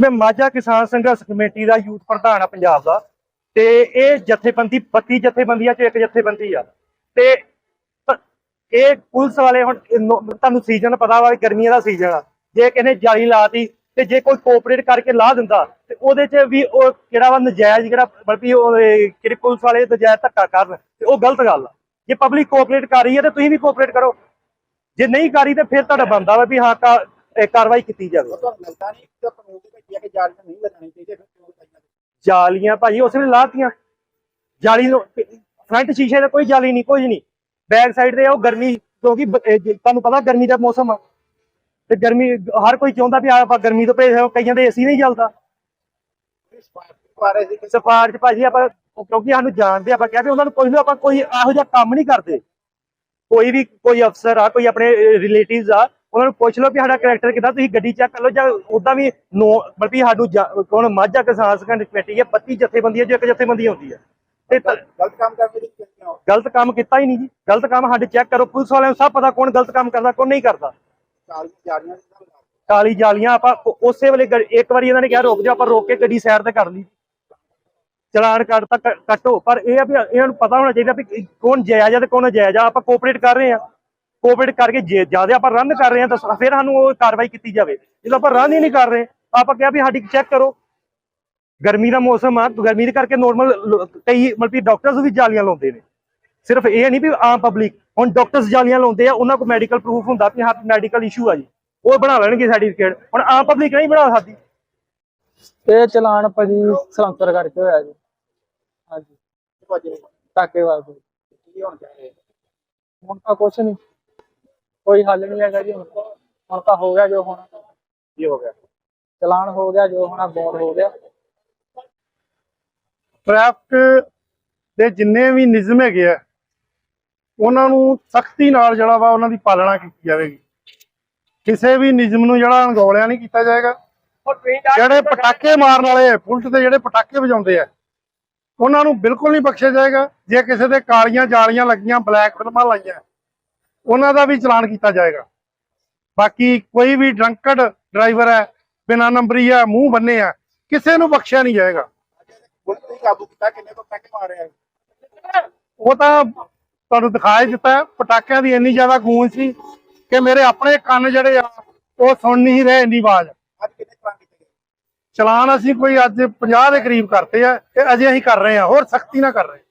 ਮੈਂ ਮਾਝਾ ਕਿਸਾਨ ਸੰਘਰਸ਼ ਕਮੇਟੀ ਦਾ ਯੂਥ ਪ੍ਰਧਾਨ ਆ ਪੰਜਾਬ ਦਾ, ਤੇ ਇਹ ਜਥੇਬੰਦੀ 32 ਜਥੇਬੰਦੀਆਂ ਚ ਇੱਕ ਜਥੇਬੰਦੀ ਆ। ਤੇ ਇਹ ਪੁਲਿਸ ਵਾਲੇ ਹੁਣ ਤੁਹਾਨੂੰ ਸੀਜ਼ਨ ਪਤਾ ਵਾ ਗਰਮੀਆਂ ਦਾ ਸੀਜ਼ਨ ਆ। ਜੇ ਕਿਸੇ ਨੇ ਜਾਲੀ ਲਾਤੀ ਤੇ ਜੇ ਕੋਈ ਕੋਆਪਰੇਟ ਕਰਕੇ ਲਾ ਦਿੰਦਾ, ਤੇ ਉਹਦੇ ਚ ਵੀ ਉਹ ਕਿਹੜਾ ਵਾ ਨਜਾਇਜ਼ ਜਿਹੜਾ ਬਲਕਿ ਉਹ ਕਿਹੜੇ ਪੁਲਿਸ ਵਾਲੇ ਨਜਾਇਜ਼ ਧੱਕਾ ਕਰਨ, ਤੇ ਉਹ ਗਲਤ ਗੱਲ ਆ। ਜੇ ਪਬਲਿਕ ਕੋਆਪਰੇਟ ਕਰ ਰਹੀ ਹੈ ਤੇ ਤੁਸੀਂ ਵੀ ਕੋਆਪਰੇਟ ਕਰੋ। ਜੇ ਨਹੀਂ ਕਰੀ ਤੇ ਫਿਰ ਤੁਹਾਡਾ ਬੰਦਾ ਵਾ ਵੀ ਹਾਂ ਕਾ- ਇਹ ਕਾਰਵਾਈ ਕੀਤੀ ਜਾਵੇ। ਜਾਲੀਆਂ ਭਾਜੀ ਉਸ ਵੇਲੇ ਲਾਤੀਆਂ। ਜਾਲੀ ਨੂੰ ਫਰੰਟ ਸ਼ੀਸ਼ੇ ਤੇ ਕੋਈ ਜਾਲੀ ਨਹੀਂ ਕੁਝ ਨਹੀਂ। ਬੈਕ ਸਾਈਡ ਤੇ ਉਹ ਗਰਮੀ ਕਿਉਂਕਿ ਤੁਹਾਨੂੰ ਪਤਾ ਗਰਮੀ ਦਾ ਮੌਸਮ ਆ। ਤੇ ਗਰਮੀ ਹਰ ਕੋਈ ਚਾਹੁੰਦਾ ਵੀ ਆਪਾਂ ਗਰਮੀ ਤੋਂ ਭੇਜ ਕਈਆਂ ਦੇ ਏਸੀ ਨਹੀਂ ਚੱਲਦਾ। ਬਾਰੇ ਸੀ ਕਿ ਸਫਾਰ ਚ ਭਾਜੀ ਆਪਾਂ ਕਿਉਂਕਿ ਸਾਨੂੰ ਜਾਣਦੇ ਆਪਾਂ ਕਿਹਾ ਵੀ ਉਹਨਾਂ ਨੂੰ ਕੋਈ ਨਾ ਆਪਾਂ ਕੋਈ ਇਹੋ ਜਿਹਾ ਕੰਮ ਨਹੀਂ ਕਰਦੇ। ਕੋਈ ਵੀ ਕੋਈ ਅਫਸਰ ਆ ਕੋਈ ਆਪਣੇ ਰਿਲੇਟਿਵਸ ਆ ਉਹਨਾਂ ਨੂੰ ਪੁੱਛ ਲਓ ਵੀ ਸਾਡਾ ਕੈਰੈਕਟਰ ਕਿਦਾਂ ਤੁਸੀਂ ਗੱਡੀ ਚੈੱਕ ਕਰ ਲਓ ਜਾਂ ਉਦਾਂ ਵੀ ਨੋ ਬਲਕਿ ਜਾ- ਕੌਣ ਮਾਝਾ ਕਿਸਾਨ ਸੰਘਰਸ਼ ਕਮੇਟੀ ਹੈ 32 ਜਥੇਬੰਦੀਆਂ ਜੋ ਇੱਕ ਜਥੇਬੰਦੀ ਹੁੰਦੀ ਹੈ ਤੇ ਤ- ਗਲਤ ਕੰਮ ਕਰਦੇ ਨਹੀਂ ਗਲਤ ਕੰਮ ਕੀਤਾ ਹੀ ਨਹੀਂ ਜੀ। ਗਲਤ ਕੰਮ ਸਾਡੇ ਚੈੱਕ ਕਰੋ ਪੁਲਿਸ ਵਾਲਿਆਂ ਨੂੰ ਸਭ ਪਤਾ ਕੌਣ ਗਲਤ ਕੰਮ ਕਰਦਾ ਕੌਣ ਨਹੀਂ ਕਰਦਾ। ਕਾਲੀ ਜਾਲੀਆਂ ਆਪਾਂ ਉਸੇ ਵੇਲੇ ਇੱਕ ਵਾਰੀ ਇਹਨਾਂ ਨੇ ਕਿਹਾ ਰੁਕ ਜਾ ਆਪਾਂ ਰੋਕ ਕੇ ਗੱਡੀ ਸਾਈਡ ਤੇ ਕਰ ਲਈ। ਚਲਾਨ ਕੱਟਤਾ ਕ- ਕੱਟੋ ਪਰ ਇਹ ਆ ਵੀ ਇਹਨਾਂ ਨੂੰ ਪਤਾ ਹੋਣਾ ਚਾਹੀਦਾ ਵੀ ਕੌਣ ਜਾਇਜ਼ ਆ ਤੇ ਕੌਣ ਜਾਇਜ਼ ਆ ਆਪਾਂ ਕੋਆਪਰੇਟ ਕਰ ਰਹੇ ਆ। ਕੋਆਪਰੇਟ ਕਰਕੇ ਜੇ ਜ਼ਿਆਦਾ ਆਪਾਂ ਰਨ ਕਰ ਰਹੇ ਆ ਤਾਂ ਫਿਰ ਸਾਨੂੰ ਉਹ ਕਾਰਵਾਈ ਕੀਤੀ ਜਾਵੇ। ਜਦੋਂ ਆਪਾਂ ਰਨ ਹੀ ਨਹੀਂ ਕਰ ਰਹੇ ਤਾਂ ਆਪਾਂ ਕਿਹਾ ਵੀ ਸਾਡੀ ਚੈੱਕ ਕਰੋ। ਗਰਮੀ ਦਾ ਮੌਸਮ ਆ ਗਰਮੀ ਦੇ ਕਰਕੇ ਨੋਰਮਲ ਕਈ ਮਤਲਬ ਕਿ ਡਾਕਟਰਸ ਵੀ ਜਾਲੀਆਂ ਲਾਉਂਦੇ ਨੇ। ਸਿਰਫ ਇਹ ਨਹੀਂ ਵੀ ਆਮ ਪਬਲਿਕ ਹੁਣ ਡਾਕਟਰਸ ਜਾਲੀਆਂ ਲਾਉਂਦੇ ਆ ਉਹਨਾਂ ਕੋਲ ਮੈਡੀਕਲ ਪ੍ਰੂਫ ਹੁੰਦਾ ਕਿ ਹਾਂ ਮੈਡੀਕਲ ਇਸ਼ੂ ਆ ਜੀ। ਉਹ ਬਣਾ ਲੈਣਗੇ ਸਰਟੀਫਿਕੇਟ ਹੁਣ ਆਮ ਪਬਲਿਕ ਨਹੀਂ ਬਣਾ ਸਕਦੀ। ਇਹ ਚਲਾਨ ਭਾਜੀ ਸਲੰਸਰ ਕਰਕੇ ਹੋਇਆ ਜੀ। ਹਾਂਜੀ। ਟਾਕੇ ਵਾਸਤੇ ਕੀ ਹੋਣ ਚਾਹੀਏ ਹੁਣ ਤਾਂ ਕੁਛ ਨਹੀਂ। ਕੋਈ ਹੱਲ ਨਹੀਂ ਹੈਗਾ ਜੀ ਹੁਣ ਹੁਣ ਤਾਂ ਹੋ ਗਿਆ ਜੋ ਹੋਣਾ। ਕੀ ਹੋ ਗਿਆ? ਚਲਾਨ ਹੋ ਗਿਆ ਜੋ ਹੋਣਾ ਬੌਂਡ ਹੋ ਗਿਆ। ਟ੍ਰੈਫਿਕ ਦੇ ਜਿੰਨੇ ਵੀ ਨਿਯਮ ਹੈਗੇ ਆ ਉਹਨਾਂ ਨੂੰ ਸਖਤੀ ਨਾਲ ਜਿਹੜਾ ਵਾ ਉਹਨਾਂ ਦੀ ਪਾਲਣਾ ਕੀਤੀ ਜਾਵੇਗੀ। ਕਿਸੇ ਵੀ ਨਿਯਮ ਨੂੰ ਜਿਹੜਾ ਅਣਗੌਲਿਆ ਨਹੀਂ ਕੀਤਾ ਜਾਏਗਾ। ਜਿਹੜੇ ਪਟਾਕੇ ਮਾਰਨ ਵਾਲੇ ਪੁਲਿਸ ਤੇ ਜਿਹੜੇ ਪਟਾਕੇ ਵਜਾਉਂਦੇ ਆ ਉਹਨਾਂ ਨੂੰ ਬਿਲਕੁਲ ਨਹੀਂ ਬਖਸ਼ਿਆ ਜਾਏਗਾ। ਜੇ ਕਿਸੇ ਦੇ ਕਾਲੀਆਂ ਜਾਲੀਆਂ ਲੱਗੀਆਂ ਬਲੈਕ ਫਿਲਮਾਂ ਲਾਈਆਂ ਉਹਨਾਂ ਦਾ ਵੀ ਚਲਾਨ ਕੀਤਾ ਜਾਏਗਾ। ਬਾਕੀ ਕੋਈ ਵੀ ਡਰੰਕਡ ਡਰਾਈਵਰ ਹੈ ਬਿਨਾਂ ਨੰਬਰੀ ਆ ਮੂੰਹ ਬੰਨੇ ਆ ਕਿਸੇ ਨੂੰ ਬਖਸ਼ਿਆ ਨਹੀਂ ਜਾਏਗਾ। ਪੁਲਿਸ ਨੇ ਕਾਬੂ ਕੀਤਾ ਕਿੰਨੇ ਤੋਂ ਪੈਕ ਮਾਰਿਆ ਉਹ ਤਾਂ ਤੁਹਾਨੂੰ ਦਿਖਾਈ ਦਿੱਤਾ ਹੈ, ਪਟਾਕਿਆਂ ਦੀ ਇੰਨੀ ਜ਼ਿਆਦਾ ਗੂੰਜ ਸੀ ਕਿ ਮੇਰੇ ਆਪਣੇ ਕੰਨ ਜਿਹੜੇ ਆ ਉਹ ਸੁਣ ਨਹੀਂ ਰਹੇ ਇੰਨੀ ਆਵਾਜ਼। ਚਲਾਨ ਅਸੀਂ ਕੋਈ ਅੱਜ 50 ਦੇ ਕਰੀਬ ਕਰਤੇ ਆ ਤੇ ਅਜੇ ਅਸੀਂ ਕਰ ਰਹੇ ਆ ਹੋਰ ਸਖਤੀ ਨਾਲ ਕਰ ਰਹੇ ਹਾਂ।